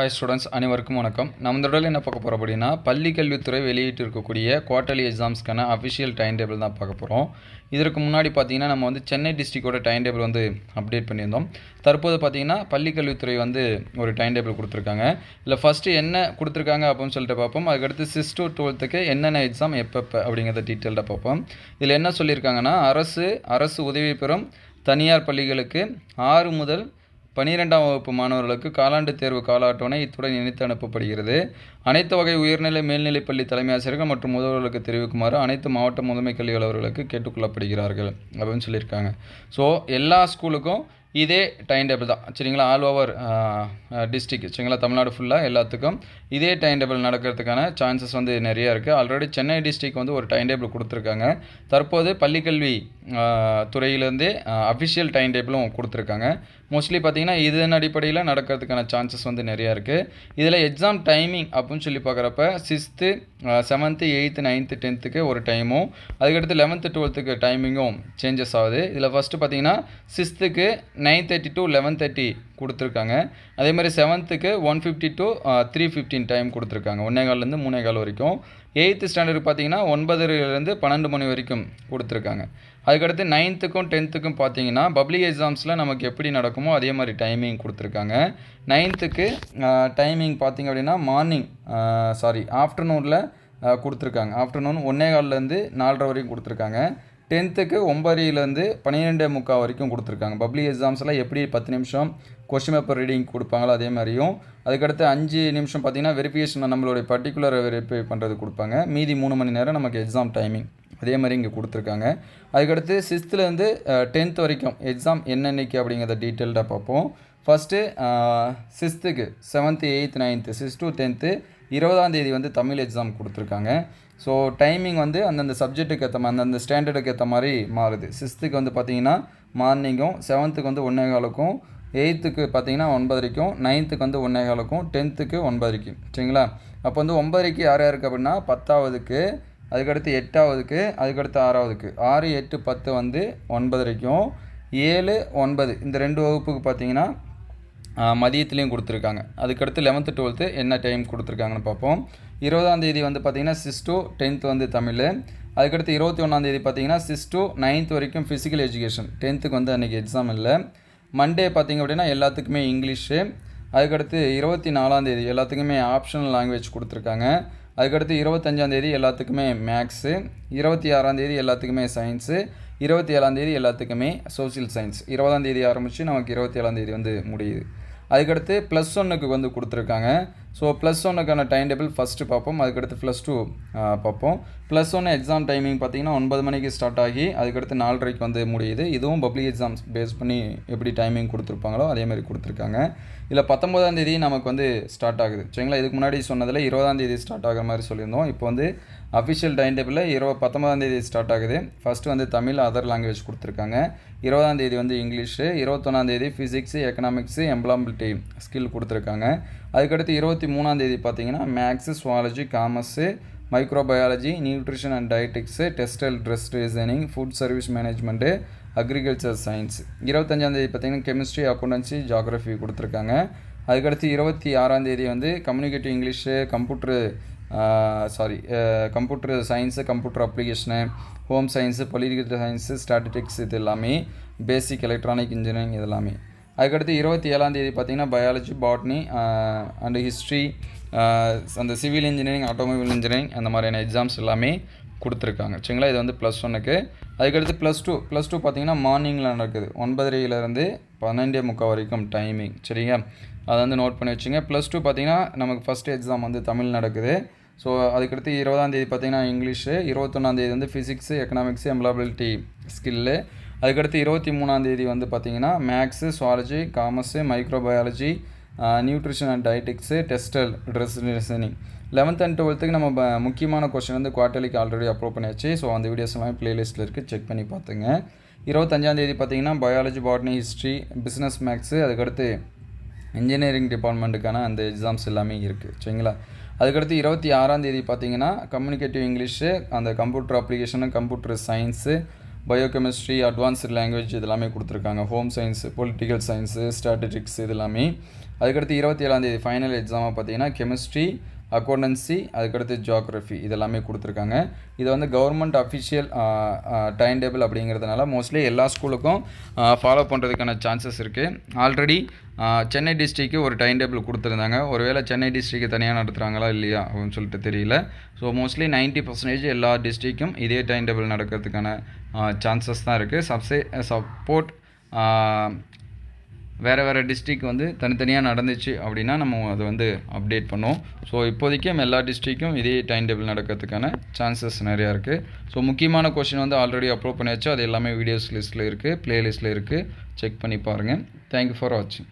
Hi students அனைவருக்கும் வணக்கம். நம்ம இந்த என்ன பார்க்க போகிறோம் அப்படின்னா பள்ளி கல்வித்துறை வெளியிட்டு இருக்கக்கூடிய குவார்ட்டர்லி எக்ஸாம்ஸ்க்கான அஃபிஷியல் டைம் டேபிள் தான் பார்க்க போகிறோம் இதற்கு முன்னாடி பார்த்தீங்கன்னா நம்ம வந்து சென்னை டிஸ்ட்ரிக்டோட டைம் டேபிள் வந்து அப்டேட் பண்ணியிருந்தோம். தற்போது பார்த்தீங்கன்னா பள்ளி கல்வித்துறை வந்து ஒரு டைம் டேபிள் கொடுத்துருக்காங்க. இல்லை ஃபஸ்ட்டு என்ன கொடுத்துருக்காங்க அப்படின்னு சொல்லிட்டு பார்ப்போம். அதுக்கடுத்து சிக்ஸ் டு டுவெல்த்துக்கு என்னென்ன எக்ஸாம் எப்பப்போ அப்படிங்கிறத டீட்டெயில்டாக பார்ப்போம். இதில் என்ன சொல்லியிருக்காங்கன்னா அரசு அரசு உதவி பெறும் தனியார் பள்ளிகளுக்கு ஆறு முதல் பனிரெண்டாம் வகுப்பு மாணவர்களுக்கு காலாண்டு தேர்வு கால அட்டவணை இத்துடன் இணைத்து அனுப்பப்படுகிறது. அனைத்து வகை உயர்நிலை மேல்நிலைப்பள்ளி தலைமை ஆசிரியர்கள் மற்றும் முதல்வர்களுக்கு தெரிவிக்குமாறு அனைத்து மாவட்ட முதன்மை கல்வி அலுவலர்களுக்கு கேட்டுக்கொள்ளப்படுகிறார்கள் அப்படின்னு சொல்லியிருக்காங்க. ஸோ எல்லா ஸ்கூலுக்கும் இதே டைம் டேபிள் தான். சரிங்களா? ஆல் ஓவர் டிஸ்ட்ரிக் சரிங்களா? தமிழ்நாடு ஃபுல்லாக எல்லாத்துக்கும் இதே டைம் டேபிள் நடக்கிறதுக்கான சான்சஸ் வந்து நிறைய இருக்குது ஆல்ரெடி சென்னை டிஸ்ட்ரிக் வந்து ஒரு டைம் டேபிள் கொடுத்துருக்காங்க. தற்போது பள்ளிக்கல்வி துறையிலேருந்தே அஃபிஷியல் டைம் டேபிளும் கொடுத்துருக்காங்க. மோஸ்ட்லி பார்த்தீங்கன்னா இதன் அடிப்படையில் நடக்கிறதுக்கான சான்சஸ் வந்து நிறையா இருக்குது இதில் எக்ஸாம் டைமிங் அப்படின்னு சொல்லி பார்க்குறப்ப சிக்ஸ்த்து செவன்த்து எயித்து நைன்த்து டென்த்துக்கு ஒரு டைமும் அதுக்கடுத்து லெவன்த்து டுவெல்த்துக்கு டைமிங்கும் சேஞ்சஸ் ஆகுது. இதில் ஃபஸ்ட்டு பார்த்தீங்கன்னா சிக்ஸ்த்துக்கு nine thirty to eleven thirty கொடுத்துருக்காங்க. அதே மாதிரி செவன்த்துக்கு one fifty to three fifteen time கொடுத்துருக்காங்க. ஒன்றே கால்லேருந்து மூணே கால் வரைக்கும். எயித்து ஸ்டாண்டர்டு பார்த்தீங்கன்னா ஒன்பதுலேருந்து பன்னெண்டு மணி வரைக்கும் கொடுத்துருக்காங்க. அதுக்கடுத்து நைன்த்துக்கும் டென்த்துக்கும் பார்த்தீங்கன்னா பப்ளிக் எக்ஸாம்ஸில் நமக்கு எப்படி நடக்குமோ அதே மாதிரி டைமிங் கொடுத்துருக்காங்க. நைன்த்துக்கு டைமிங் பார்த்திங்க அப்படின்னா மார்னிங் சாரி ஆஃப்டர்நூனில் கொடுத்துருக்காங்க. ஆஃப்டர்நூன் ஒன்றே கால்லேருந்து நாலரை வரைக்கும் கொடுத்துருக்காங்க. டென்த்துக்கு ஒம்பதுலேருந்து பன்னிரெண்டே முக்கால் வரைக்கும் கொடுத்துருக்காங்க. பப்ளிக் எக்ஸாம்ஸில் எப்படி பத்து நிமிஷம் கொஷின் பேப்பர் ரீடிங் கொடுப்பாங்களோ அதே மாதிரியும். அதுக்கடுத்து அஞ்சு நிமிஷம் பார்த்திங்கன்னா வெரிஃபிகேஷன் நம்மளுடைய பர்டிகுலர் வெரிஃபை பண்ணுறது கொடுப்பாங்க. மீதி மூணு மணி நேரம் நமக்கு எக்ஸாம் டைமிங் அதே மாதிரி இங்கே கொடுத்துருக்காங்க. அதுக்கடுத்து சிக்ஸ்த்துலேருந்து டென்த் வரைக்கும் எக்ஸாம் என்னென்னைக்கு அப்படிங்கிறத டீட்டெயில்டாக பார்ப்போம். First சிக்ஸ்த்துக்கு seventh eighth ninth six to tenth இருபதாம் தேதி வந்து தமிழ் எக்ஸாம் கொடுத்துருக்காங்க. ஸோ டைமிங் வந்து அந்தந்த சப்ஜெக்ட்டுக்கு ஏற்ற மாதிரி அந்தந்த ஸ்டாண்டர்டுக்கு ஏற்ற மாதிரி மாறுது. சிக்ஸ்த்துக்கு வந்து பார்த்திங்கன்னா மார்னிங்கும் செவன்த்துக்கு வந்து ஒன்றே காலுக்கும் எயித்துக்கு பார்த்தீங்கன்னா ஒன்பதரைக்கும் நைன்த்துக்கு வந்து ஒன்றே காலுக்கும் டென்த்துக்கு ஒன்பதரைக்கும். சரிங்களா? அப்போ வந்து ஒன்பதரைக்கு யார் யாருக்கு அப்படின்னா பத்தாவதுக்கு அதுக்கடுத்து எட்டாவதுக்கு அதுக்கடுத்து ஆறாவதுக்கு. ஆறு எட்டு பத்து வந்து ஒன்பதரைக்கும் ஏழு ஒன்பது. இந்த ரெண்டு வகுப்புக்கு பார்த்தீங்கன்னா மதியத்துலேயும் கொடுத்துருக்காங்க. அதுக்கடுத்து லெவன்த்து டுவெல்த்து என்ன டைம் கொடுத்துருக்காங்கன்னு பார்ப்போம். இருபதாந்தேதி வந்து பார்த்திங்கன்னா சிக்ஸ் டென்த்து டென்த் வந்து தமிழ். அதுக்கடுத்து இருபத்தி ஒன்றாந்தேதி பார்த்தீங்கன்னா சிக்ஸ் டூ நைன்த் வரைக்கும் ஃபிசிக்கல் எஜுகேஷன் டென்த்துக்கு வந்து அன்றைக்கி எக்ஸாம் இல்லை. மண்டே பார்த்திங்க அப்படின்னா எல்லாத்துக்குமே இங்கிலீஷு அதுக்கடுத்து இருபத்தி நாலாந்தேதி எல்லாத்துக்குமே ஆப்ஷனல் லாங்குவேஜ் கொடுத்துருக்காங்க. அதுக்கடுத்து இருபத்தஞ்சாந்தேதி எல்லாத்துக்குமே மேக்ஸு இருபத்தி ஆறாந்தேதி எல்லாத்துக்குமே சயின்ஸு இருபத்தி ஏழாந்தேதி எல்லாத்துக்குமே சோசியல் சயின்ஸ் இருபதாந்தேதி ஆரம்பித்து நமக்கு இருபத்தி ஏழாந்தேதி வந்து முடியுது. அதுக்கடுத்து ப்ளஸ் ஒன்னுக்கு வந்து கொடுத்துருக்காங்க. ஸோ ப்ளஸ் ஒன்னுக்கான டைம் டேபிள் ஃபஸ்ட்டு பார்ப்போம். அதுக்கடுத்து ப்ளஸ் டூ பார்ப்போம். ப்ளஸ் ஒன் எக்ஸாம் டைமிங் பார்த்திங்கன்னா ஒன்பது மணிக்கு ஸ்டார்ட் ஆகி அதுக்கடுத்து நாலரைக்கு வந்து முடியுது. இதுவும் பப்ளிக் எக்ஸாம்ஸ் பேஸ் பண்ணி எப்படி டைமிங் கொடுத்துருப்பாங்களோ அதேமாதிரி கொடுத்துருக்காங்க. இதில் பத்தொம்போதாம் தேதி நமக்கு வந்து ஸ்டார்ட் ஆகுது. சரிங்களா? இதுக்கு முன்னாடி சொன்னதில் இருபதாம் தேதி ஸ்டார்ட் ஆகிற மாதிரி சொல்லியிருந்தோம். இப்போ வந்து அஃபிஷியல் டைன் டேபிளில் இருபது பத்தொம்பதாம் தேதி ஸ்டார்ட் ஆகுது. ஃபஸ்ட்டு வந்து தமிழ் அதர் லாங்குவேஜ் கொடுத்துருக்காங்க. இருபதாம் தேதி வந்து இங்கிலீஷு இருபத்தொன்னாம் தேதி ஃபிசிக்ஸு எக்கனாமிக்ஸு எம்ப்ளாபிலிட்டி ஸ்கில் கொடுத்துருக்காங்க. அதுக்கடுத்து இருபத்தி மூணாம் தேதி பார்த்தீங்கன்னா maths zoology commerce microbiology nutrition and dietetics textile dress designing food service management agriculture science இருபத்தஞ்சாந்தேதி பார்த்திங்கன்னா கெமிஸ்ட்ரி அக்கௌண்டன்சி ஜாகிரஃபி கொடுத்துருக்காங்க. அதுக்கடுத்து இருபத்தி ஆறாந்தேதி வந்து communicative English computer sorry computer science computer application home science political science statistics இது எல்லாமே பேசிக் electronic engineering இது எல்லாமே அதுக்கடுத்து இருபத்தி ஏழாந்தேதி பார்த்திங்கன்னா பயாலஜி பாட்னி அண்டு ஹிஸ்ட்ரி அந்த சிவில் இன்ஜினியரிங் ஆட்டோமொபைல் இன்ஜினியரிங் அந்த மாதிரியான எக்ஸாம்ஸ் எல்லாமே கொடுத்துருக்காங்க. சரிங்களா? இது வந்து ப்ளஸ் ஒன்னுக்கு அதுக்கடுத்து ப்ளஸ் டூ ப்ளஸ் டூ பார்த்திங்கன்னா மார்னிங்கில் நடக்குது. ஒன்பதரையிலேருந்து பன்னெண்டே முக்கால் வரைக்கும் டைமிங் சரிங்க? அதை வந்து நோட் பண்ணி வச்சுங்க. ப்ளஸ் டூ பார்த்திங்கன்னா நமக்கு ஃபஸ்ட் எக்ஸாம் வந்து தமிழ் நடக்குது. ஸோ அதுக்கடுத்து இருபதாந்தேதி பார்த்திங்கன்னா இங்கிலீஷு இருபத்தொன்னாந்தேதி வந்து ஃபிசிக்ஸு எக்கனாமிக்ஸு எம்ப்ளாபிலிட்டி ஸ்கில்லு அதுக்கடுத்து இருபத்தி மூணாந்தேதி வந்து பார்த்திங்கன்னா maths zoology commerce microbiology nutrition and dietetics textile dress designing eleventh and twelfth நம்ம முக்கியமான கொஸ்டின் வந்து குவார்ட்டர்லிக்கு ஆல்ரெடி அப்லோட் பண்ணியாச்சு. ஸோ அந்த வீடியோஸ் எல்லாம் ப்ளேலிஸ்ட்டில் இருக்குது செக் பண்ணி பார்த்துங்க. இருபத்தஞ்சாந்தேதி பார்த்திங்கன்னா biology botany history business maths அதுக்கடுத்து இன்ஜினியரிங் டிபார்ட்மெண்ட்டுக்கான அந்த எக்ஸாம்ஸ் எல்லாமே இருக்குது சரிங்களா? அதுக்கடுத்து இருபத்தி ஆறாம் தேதி பார்த்தீங்கன்னா கம்யூனிகேட்டிவ் இங்கிலீஷு அந்த computer application computer science biochemistry advanced language இதெல்லாமே கொடுத்துருக்காங்க. Home science political science statistics இது எல்லாமே அதுக்கடுத்து இருபத்தி ஏழாந்தேதி ஃபைனல் எக்ஸாமாக பார்த்தீங்கன்னா கெமிஸ்ட்ரி அக்கௌண்டன்சி அதுக்கடுத்து ஜியாகிரஃபி இதெல்லாமே கொடுத்துருக்காங்க. இது வந்து கவர்மெண்ட் அஃபிஷியல் டைம் டேபிள் அப்படிங்கிறதுனால மோஸ்ட்லி எல்லா ஸ்கூலுக்கும் ஃபாலோ பண்ணுறதுக்கான சான்சஸ் இருக்குது ஆல்ரெடி சென்னை டிஸ்ட்ரிக்கு ஒரு டைம் டேபிள் கொடுத்துருந்தாங்க. ஒருவேளை சென்னை டிஸ்ட்ரிக்கு தனியாக நடத்துகிறாங்களா இல்லையா அப்படின்னு சொல்லிட்டு தெரியல. ஸோ மோஸ்ட்லி நைன்ட்டி பர்சன்டேஜ் எல்லா டிஸ்ட்ரிக்கும் இதே டைம் டேபிள் நடக்கிறதுக்கான சான்சஸ் தான் இருக்குது சப்சே சப்போர்ட் வேறு வேறு டிஸ்ட்ரிக் வந்து தனித்தனியாக நடந்துச்சு அப்படின்னா நம்ம அதை வந்து அப்டேட் பண்ணுவோம். ஸோ இப்போதைக்கு எல்லா டிஸ்ட்ரிக்கும் இதே டைம் டேபிள் நடக்கிறதுக்கான சான்சஸ் நிறையா இருக்குது ஸோ முக்கியமான கொஷின் வந்து ஆல்ரெடி அப்லோட் பண்ணியாச்சு. அது எல்லாமே வீடியோஸ் லிஸ்ட்டில் இருக்குது ப்ளேலிஸ்ட்டில் இருக்குது செக் பண்ணி பாருங்கள் தேங்க்யூ ஃபார் வாட்சிங்